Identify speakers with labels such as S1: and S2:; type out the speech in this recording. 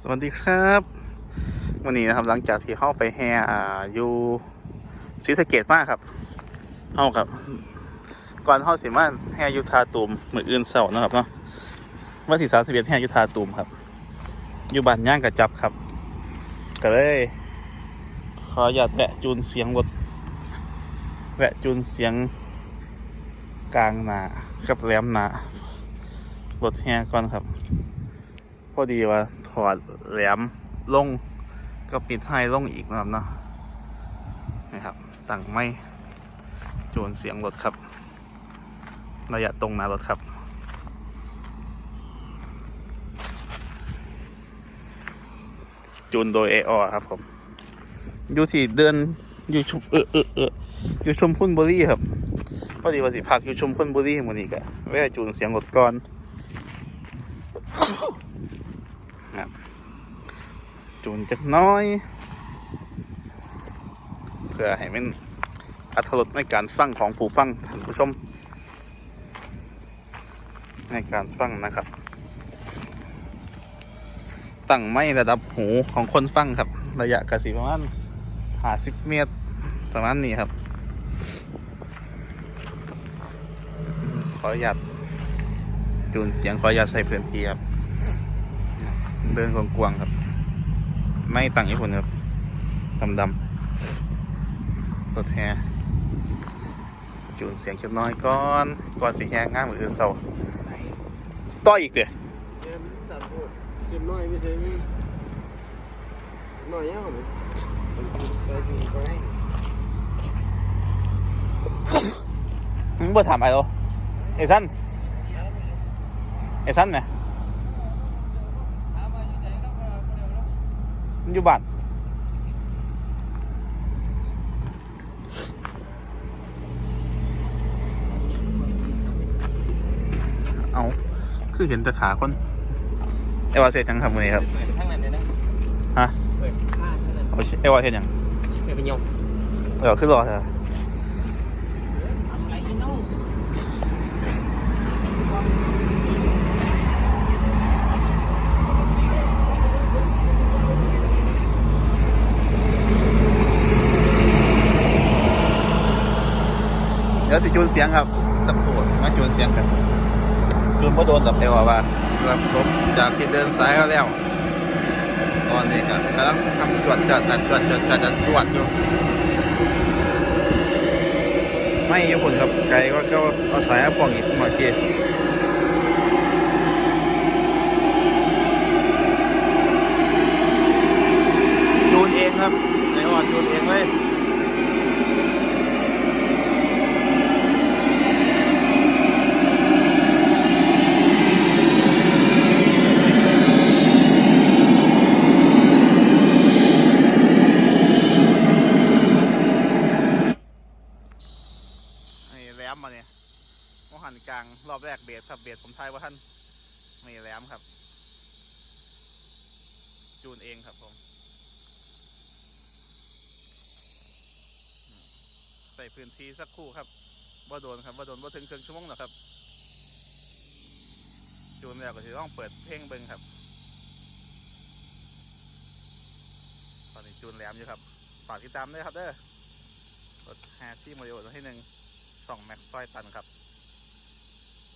S1: สวัสดีครับ วันนี้นะครับหลังจากที่เข้าไปแฮอ่าอยู่ศรีสะเกดมากครับเข้าครับก่อนเข้าสิมาแฮอยุทาตูมมืออื่นเสาร์นะครับเนาะวันที่สามสิบเอ็ดแฮยุทาตูมครับ อยู่บ้านย่างกระจับครับก็เลยขออยากแวะจูนเสียงรถแวะจูนเสียงกลางหนากับแหลมหนารถแฮก่อนครับ พอดีว่า อดแหลมลงก็ปิดให้ลงอีกนะครับเนาะนะครับตั้งไม่จูนเสียงรถครับ ระยะตรงหนารถครับจูนโดยเออครับผม อยู่ที่เดินอยู่ชมเออเออเอออยู่ชมพุ่นบุรีครับพอดีว่าสิพักอยู่ชมพุ่นบุรีมื้อนี้ก็แวะจูนเสียงรถก่อน จูนจักน้อย เพื่อให้มันอัตรสในการฟังของผู้ฟังท่านผู้ชม ในการฟังนะครับ ตั้งไม่ระดับหูของคนฟังครับ ระยะกระสีประมาณห้าสิบเมตรประมาณนี้ครับ ขออนุญาตจูนเสียงขออนุญาตใช้พื้นที่ครับ เดินกวางๆครับ ไม่ต่างญี่ปุ่นครับดำดำๆรถแฮจูนเสียงจักหน้อยก่อนก่อนสีแฮง่ามมืออื่นเศร้าต่ออีกเด้อ
S2: เกมสัตว์โอ้เกมน้อยไม่ใช่น้อยยังหรอไปดูไป
S1: มึงบ่ถามไอ้โรเอซันเอซันไหม มันอยู่บ้านเอาคือเห็นแต่ขาคนเอวาเสร็จยังทำมือนี้ครับ
S3: เปิดข้างนั้นเลยนะ
S1: ฮะ
S3: เปิดข้างนั้นเลย
S1: เอาเอวาเห็นยัง
S3: เปิดเป็นยง
S1: เออขึ้นรอเถอะ
S3: ทำอะไรกันน้อง
S1: เดี๋ยวสิจูนเสียงครับสักครู่มาจูนเสียงกันจูนว่าโดนดับเอวอะว่าครับผมจากที่เดินสายมาแล้วตอนนี้ก็กำลังทำจวดจัดจัดจวดจัดจัดจัดจวดอยู่ไม่ญี่ปุ่นครับไกลก็ก็เอาสายอาป่องอีกมาเกีจูนเองครับในออจูนเองเลย นี่แหลมมาเนี่ยม หันกลาง รอบแรกเบสครับเบสผมทายว่าท่านนี่แหลมครับ จูนเองครับผมใส่พื้นที่สักครู่ครับว่าโดนครับว่าโดนว่าถึงครึ่งชั่วโมงหรอครับ จูนแล้วก็จะต้องเปิดเพลงเบิ้งครับ ตอนนี้จูนแหลมอยู่ครับฝากติดตามด้วยครับเด้อรถแฮชที่โมเดลตัวที่หนึ่งสองแม็กซอยตันครับ